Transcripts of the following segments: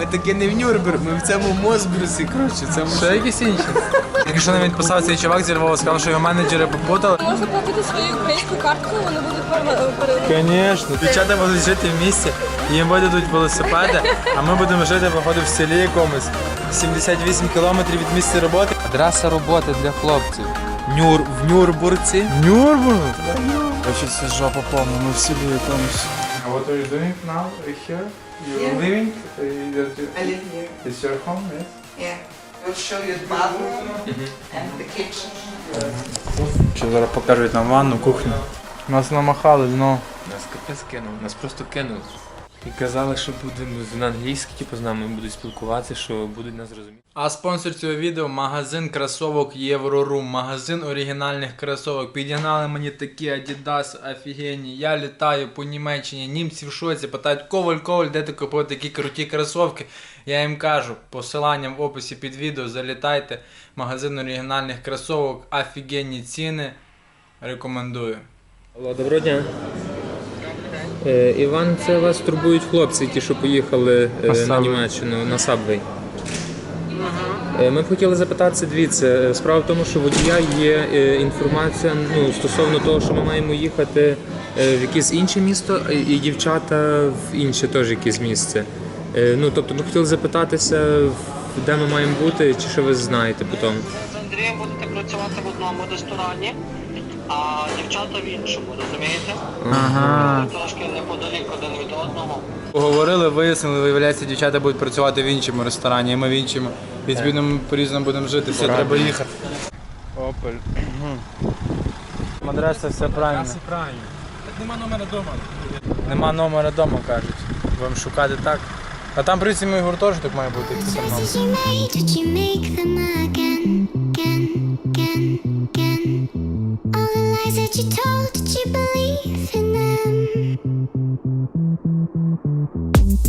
Ми таке не в Нюрнберг, ми в цьому Мосбрусі, коротше, це Ще якісь інші? Тільки що навіть писав цей чувак зі Львова, сказав, що його менеджери попутали. Можна платити своєю українською карткою, вони будуть пере- пере- Звісно, дівчата будуть жити в місті, їм видадуть велосипеди, а ми будемо жити, походу, в селі якомусь. 78 кілометрів від місця роботи. Адреса роботи для хлопців. Нюр, в Нюрбурці. Нюрбург? Коротше, це жопа повна, ми в селі якомусь. What are you doing now here? You living? I live here. It's your home, yes? Yeah. We'll show you the bathroom and the kitchen. Що зараз покажуть нам ванну, кухню. Нас намахали, дно. Нас капець кинули, нас просто кинули. І казали, що будемо на англійській, типу, з нами будуть спілкуватися, що будуть нас розуміти. А спонсор цього відео магазин кросовок Єврорум, магазин оригінальних кросовок. Підігнали мені такі Adidas офігенні. Я літаю по Німеччині, німці в шоці, питають Коваль, Коваль, де ти купив такі круті кросовки. Я їм кажу, посилання в описі під відео, залітайте. Магазин оригінальних кросовок, офігенні ціни. Рекомендую. Алло, доброго дня. Е, Іван, це вас турбують хлопці, ті, що поїхали е, на Німеччину на. Е, Ми б хотіли запитатися, дивіться, е, справа в тому, що водія є інформація ну, стосовно того, що ми маємо їхати в якесь інше місто, і- і дівчата в інше теж якесь місце. Ну, тобто ми хотіли запитатися, де ми маємо бути, чи що ви знаєте по тому. з Андрієм будете працювати в одному ресторані, а дівчата в іншому, розумієте? Ага. Трошки неподалік один від одного. Поговорили, вияснили, виявляється, дівчата будуть працювати в іншому ресторані, і ми в іншому. Відповідно, ми по-різному будемо жити, все, треба їхати. Опель. Адреса все правильно. Це правильно. Так нема номера вдома. Нема номера вдома, кажуть. Будемо шукати так. А там, в принципі, мій гуртожиток має бути. Choices you made, did you make them again? All the lies that you told, did you believe in them?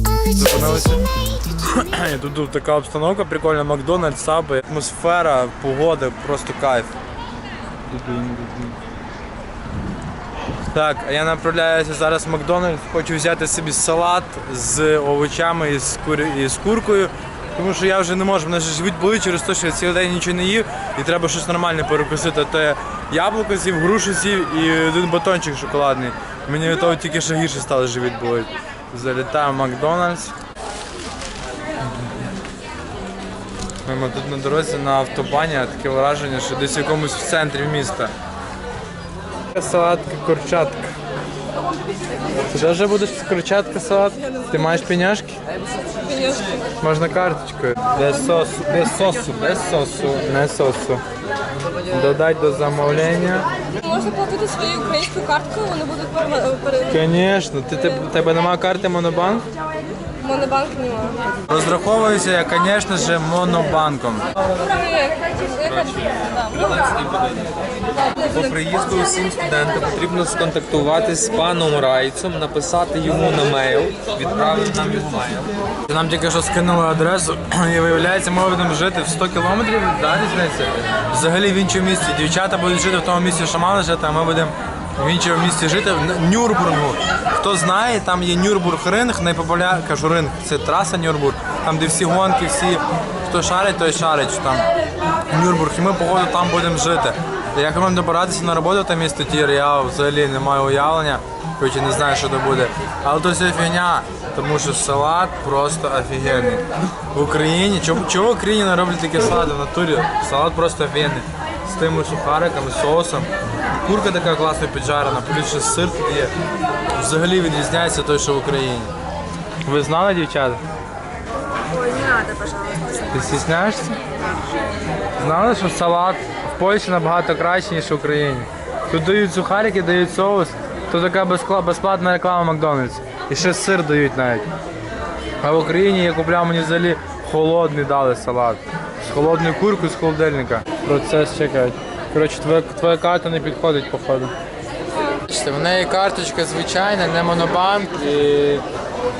All the choices you made, did you І Тут, тут така обстановка прикольна, Макдональдс, Саби, атмосфера, погода, просто кайф. Так, я направляюся зараз в Макдональдс, хочу взяти собі салат з овочами і з, кури, і з куркою. Тому що я вже не можу, мене ж живуть болить через те, що я цілий день нічого не їв і треба щось нормальне перекусити. А То я яблуко з'їв, грушу з'їв і один батончик шоколадний. Мені від того тільки ще гірше стало живіт болить. Залітаю в Макдональдс. Ми тут на дорозі на автобані, а таке враження, що десь в якомусь в центрі міста. Салатка, курчатка. Ти теж будеш курчатка салат? Ти маєш пеняшки? Можна карточкою. Без сосу, без сосу, без сосу, не сосу. Додать до замовлення. Можна платити своєю українською карткою, вони будуть пере- пере- Звісно, ти, ти, тебе немає карти Монобанк? Монобанк немає. Розраховуюся я, звісно ж, монобанком. По приїзду усім студентам потрібно сконтактуватись з паном Райцом, написати йому на мейл, відправити нам його мейл. Нам тільки що скинули адресу, і виявляється, ми будемо жити в 100 кілометрів, да, різниця? Взагалі в іншому місті. Дівчата будуть жити в тому місці, що мали жити, а ми будемо в іншому місті жити в Нюрбургу. Хто знає, там є Нюрбург-ринг, найпопуляр... кажу ринг, це траса Нюрбург, там де всі гонки, всі, хто шарить, той шарить, там Нюрбург. І ми, походу, там будемо жити. Як будемо добиратися на роботу в те місто Тір, я взагалі не маю уявлення, хоч і не знаю, що це буде. Але то все фігня, тому що салат просто офігенний. В Україні, чого, чого в Україні не роблять такі салати в натурі? Салат просто офігенний. З тими сухариками, соусом. Курка така класно піджарена, плюс ще сир тут є. Взагалі відрізняється той, що в Україні. Ви знали, дівчата? Ой, не надо, пожалуйста. Ти стісняєшся? Знали, що салат Польщі набагато краще, ніж в Україні. Тут дають сухарики, дають соус, тут така безплатна реклама Макдональдс. І ще сир дають навіть. А в Україні я купляв мені взагалі холодний дали салат. З холодною куркою з холодильника. Процес чекають. Коротше, твоя, твоя карта не підходить, походу. В неї карточка звичайна, не монобанк і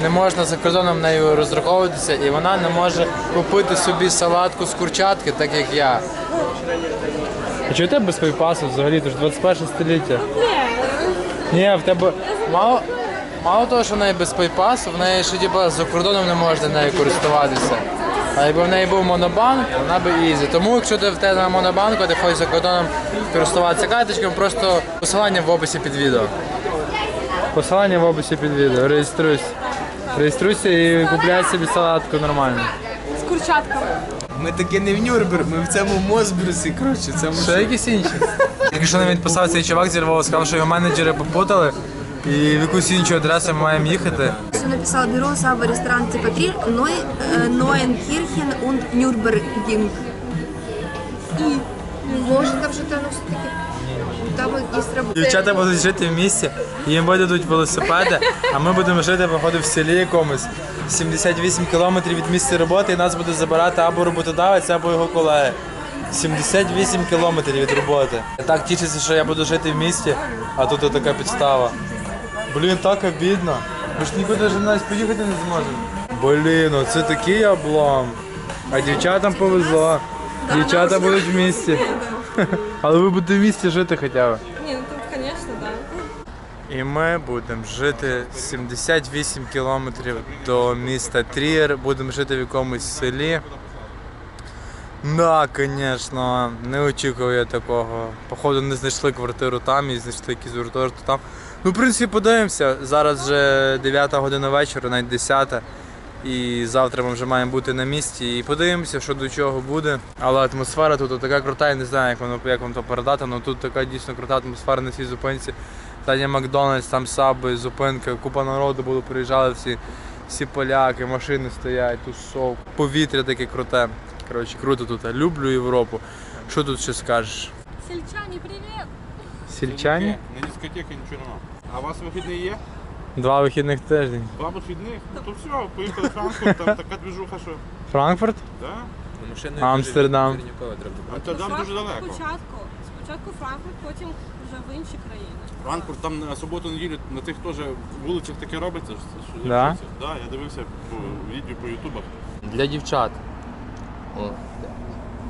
не можна за кордоном нею розраховуватися, і вона не може купити собі салатку з курчатки, так як я. А чого у тебе без пейпасу взагалі? Ти ж 21 століття. Ні, в тебе мало. Мало того, що в неї без пайпасу, в неї ще типу, за кордоном не можна нею користуватися. А якби в неї був монобанк, вона би ізі. Тому якщо ти в тебе монобанку, ти хочеш за кордоном користуватися карточкою, просто посилання в описі під відео. Посилання в описі під відео. Реєструйся. Реєструйся і купляй собі салатку нормально. З курчатками. Ми таки не в Нюрнберг, ми в цьому Мосбрусі, коротше, це Ще якісь інші. Якщо що навіть писав цей чувак зі Львова, сказав, що його менеджери попутали і в якусь іншу адресу ми маємо їхати. Що написал бюро Саба ресторан типа 3, Ной, э, Нойенкирхен und Нюрнбергинг. И может там оно все-таки есть. Дівчата будуть жити в місті, їм видадуть велосипеди, а ми будемо жити, походу, в селі якомусь. 78 кілометрів від місця роботи і нас буде забирати або роботодавець, або його колеги. 78 кілометрів від роботи. Я так тішуся, що я буду жити в місті, а тут така підстава. Блін, так обідно. Ми ж нікуди вже навіть поїхати не зможемо. Блін, оце такий облом. А дівчатам повезло. Дівчата будуть в місті. Але ви будете в місті жити хоча б. Ні, ну тут, звісно, так. І ми будемо жити 78 кілометрів до міста Трієр. Будемо жити в якомусь селі. Да, звісно, не очікував я такого. Походу не знайшли квартиру там і знайшли якісь гуртожиток там. Ну, в принципі, подивимося. Зараз вже 9 година вечора, навіть 10. І завтра ми вже маємо бути на місці і подивимося, що до чого буде. Але атмосфера тут така крута, я не знаю, як воно як вам то передати, але тут така дійсно крута атмосфера на цій зупинці. Там є Макдональдс, там саби, зупинка, купа народу було, приїжджали всі, всі поляки, машини стоять, тусов. Повітря таке круте. Коротше, круто тут. Люблю Європу. Що тут ще скажеш? Сельчані, привіт! Сільчані? На дискотеки нічого нема. А у вас вихідний є? Два вихідних тиждень. Два вихідних? Ну то все, поїхали в Франкфурт, там така движуха, що. Франкфурт? Да? Амстердам. Амстердам дуже далеко. Спочатку. Спочатку Франкфурт, потім вже в інші країни. Франкфурт там на суботу-неділю на тих теж вулицях таке робиться. що- що я Да? Да, я дивився по відео по ютубах. Для дівчат. О.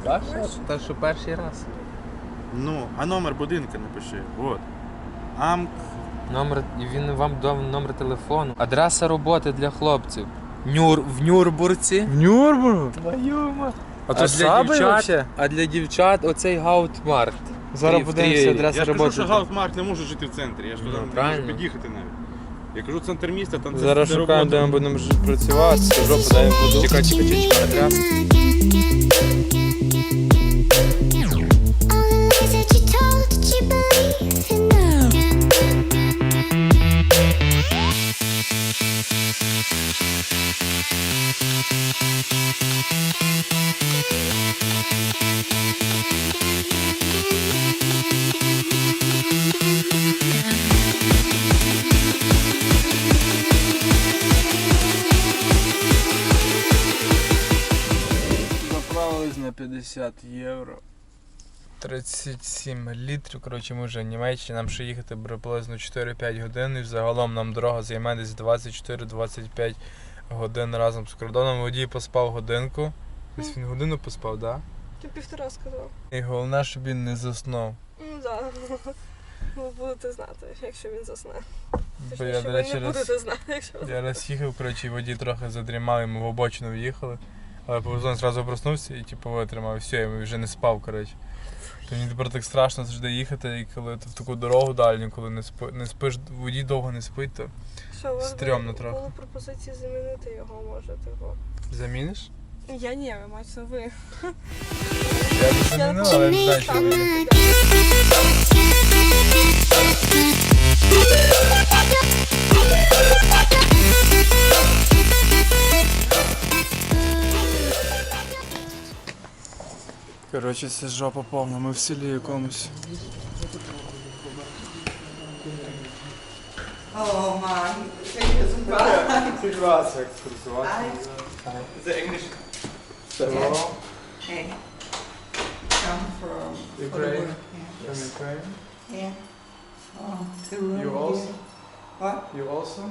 Так, та що перший раз. Ну, а номер будинку напиши. От. Ам. Номер, він вам дав номер телефону. Адреса роботи для хлопців. Нюр, в Нюрбурці. В Нюрнбургу? А А то для, саби дівчат, вообще? а для дівчат оцей гаутмарт. Зараз подивимося адреса Я ж кажу, роботи. що Гаусмарк не може жити в центрі. Я ж туди Ну, не можу правильно. під'їхати навіть. Я кажу, центр міста, там це Зараз шукаємо, де ми будемо ж- працювати. Скажу, подаємо буду. Чекай, чекай, чекай, чекай, 50 євро. 37 літрів. Коротше, ми вже в Німеччині, нам ще їхати приблизно 4-5 годин. І загалом нам дорога займе десь 24-25 годин разом з кордоном. Водій поспав годинку. Десь він годину поспав, так? Да? Ти півтора сказав. І головне, щоб він не заснув. Ну так. Ви будете знати, якщо він засне. Бо я, до речі, не раз, будете знати, якщо я раз їхав, коротше, водій трохи задрімав, і ми в обочину в'їхали. Але повезло, він одразу проснувся і типу витримав. Все, я вже не спав, коротше. То мені тепер так страшно завжди їхати, і коли ти в таку дорогу дальню, коли не спи, не спиш, водій довго не спить, то Що, у вас Стрьомно трохи. були пропозиції замінити його, може, типу. заміниш? Я ні, ви маєте ви. Я б замінив, але не знаю, що буде. Коротше, це жопа повна, ми в селі якомусь. Oh man, vind je super. Ситуація екскурсувати. Це English. Hey, come from Ukraine. Yeah. From Ukraine. Yeah. Oh, two You room also? here. What? You also?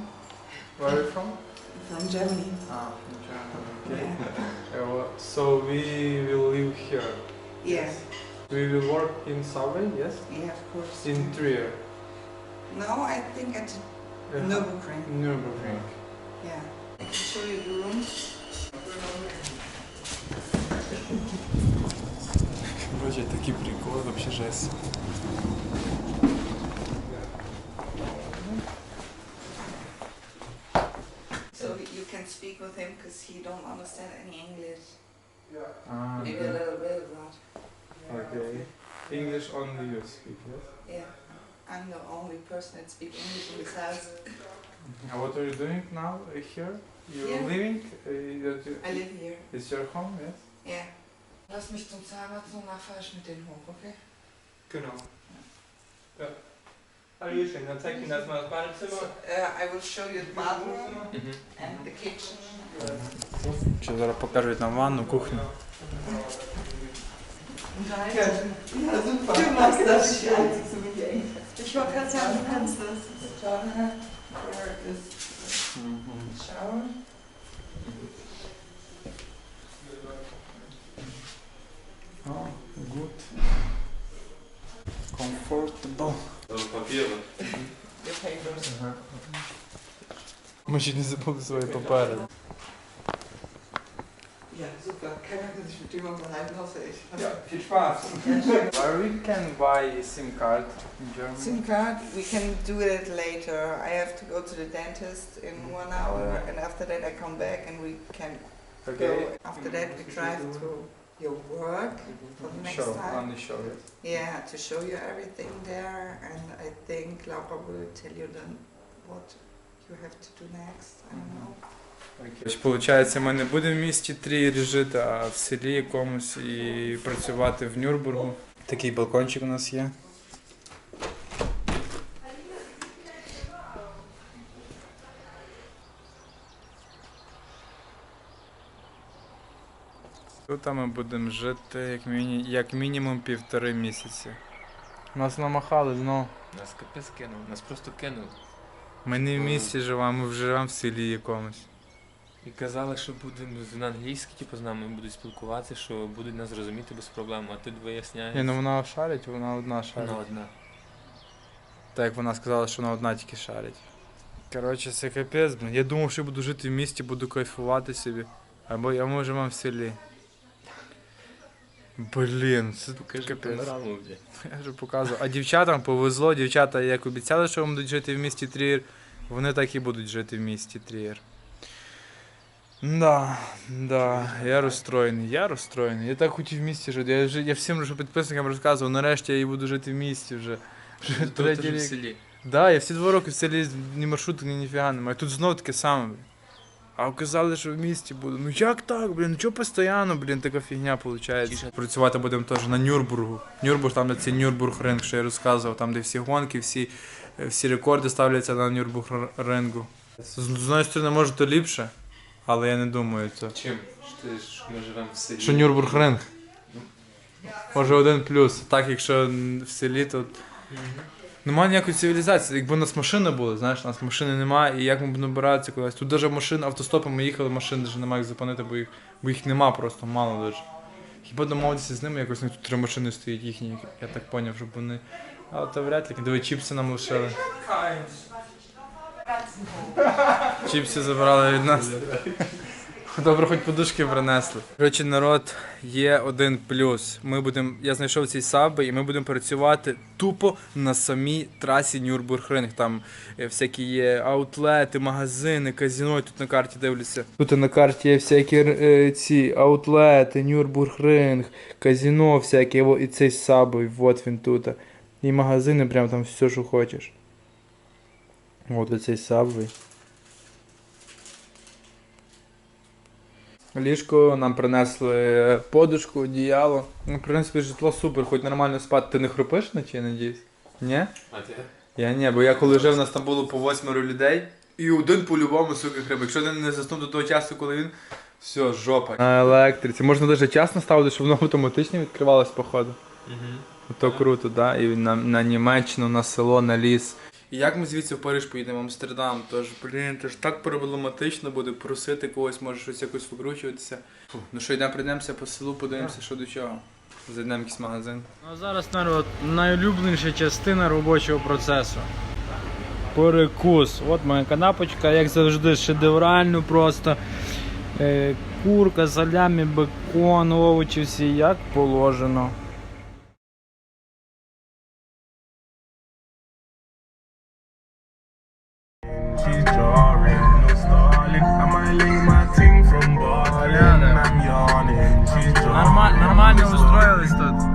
Where are you from? From Germany. Ah, from Germany. Yeah. Uh, well, so we will live here. Yes. We will work in subway, yes? Yeah, of course. In Trier. No, I think at Nürburgring. Nürburgring. Yeah. I can show you the room. Короче, такі приколи, вообще жесть. So you can speak with him because he don't understand any English. Ah, Maybe a little bit, but okay. English only you speak, yes? yeah. I'm the only person that speaks English in this house. And what are you doing now uh, here? You're Yeah. living? Uh, that you- I live here. It's your home, yes? Yeah. Lass mich zum Zahnarzt und nachher fahr ich mit denen hoch, okay? Genau. Ja. Hallöchen, dann zeig Ihnen das mal das Badezimmer. Uh, I will show you the bathroom Mhm. and the kitchen. Чи зараз покажуть нам ванну, кухню. Ja, super. Du machst das nicht einzig, so wie die Englisch. Ich wollte gerade sagen, du kannst das. Where is the shower? Oh, good. Comfortable. papierze. Super. Viel Spaß. we can buy a SIM card in Germany. SIM card, we can do it later. I have to go to the dentist in mm. one hour, and after that I come back and we can okay. go. After that we drive to your work for the next Show, time. on the show, yes. Yeah, to show you everything there, and I think Laura will tell you then what you have to do next. I don't know. Тож, Получається, ми не будемо в місті Трієрі жити, а в селі якомусь і працювати в Нюрнбургу. Такий балкончик у нас є. Тут ми будемо жити як, міні... як мінімум півтори місяці. Нас намахали знову. Нас капець кинув, нас просто кинув. Ми не в місті живемо, ми живемо в селі якомусь. І казали, що будемо на англійській, типу, з нами будуть спілкуватися, що будуть нас розуміти без проблем, а тут виясняється. Ні, ну вона шарить, вона одна шарить. Вона одна. Так як вона сказала, що вона одна тільки шарить. Коротше, це капець, блін. Я думав, що буду жити в місті, буду кайфувати собі. Або я ми живемо в селі. Блін, це Покажи капець. панораму вже. Я вже показував. А дівчатам повезло, дівчата як обіцяли, що вони будуть жити в місті Трієр, вони так і будуть жити в місті Трієр. Да, да, я розстроєний, я розстроєний. Я так хотів в місті жити. Я, вже, я всім вже підписникам розказував, нарешті я і буду жити в місті вже. Вже Тут третій вже в рік. селі. Да, я всі два роки в селі ні маршруток, ні ніфіга немає. Тут знов таке саме. блін. А казали, що в місті буду. Ну як так, блін? Ну чого постійно, блін, така фігня виходить. Працювати будемо теж на Нюрбургу. Нюрбург, там де цей Нюрбург-ринг, що я розказував, там де всі гонки, всі, е, всі рекорди ставляться на Нюрбург-рингу. З з одної сторони, може, то ліпше, але я не думаю це. Чим? Що, ти ж- ми живемо в селі. Що Нюрбург-ринг? Може один плюс. Так, якщо в селі, то Нема ніякої цивілізації. Якби у нас машини були, знаєш, у нас машини немає, і як ми будемо добиратися кудись. Тут навіть машин, автостопом ми їхали, машин навіть немає як зупинити, бо їх, бо їх нема просто, мало дуже. Хіба домовитися з ними, якось них тут три машини стоять їхні, я так зрозумів, щоб вони. Але то вряд ли, диви, чіпси нам лишили. Чіпси забрали від нас. Добре, хоч подушки принесли. Коротше, народ, є один плюс. Ми будемо, я знайшов ці саби, і ми будемо працювати тупо на самій трасі Нюрбургринг. Там е, всякі є аутлети, магазини, казіно. Тут на карті дивлюся. Тут на карті є всякі е, ці аутлети, Нюрбургринг, казіно, всякі, і цей сабой, от він тут. І магазини, прям там все, що хочеш. От оцей сабвей. Ліжко нам принесли подушку, одіяло. Ну, в принципі, житло супер, хоч нормально спати. Ти не хрупиш ночі, я надіюсь? Ні? А ти? Я ні, бо я коли жив, у нас там було по восьмеро людей. І один по-любому, сука, хрип. Якщо ти не заснув до того часу, коли він. Все, жопа. На електриці. Можна навіть час наставити, щоб воно автоматично відкривалось, походу. Угу. То круто, да? І на, на Німеччину, на село, на ліс. І як ми звідси в Париж поїдемо, в Амстердам, тож, блін, це ж так проблематично буде просити когось, може щось якось викручуватися. Ну що, йдемо прийдемося по селу, подивимося, що до чого. Зайдемо якийсь магазин. Ну зараз народ найулюбленіша частина робочого процесу. перекус. От моя канапочка, як завжди, шедеврально просто. Е, курка, салямі, бекон, овочі всі як положено. Нормально, устроились тут.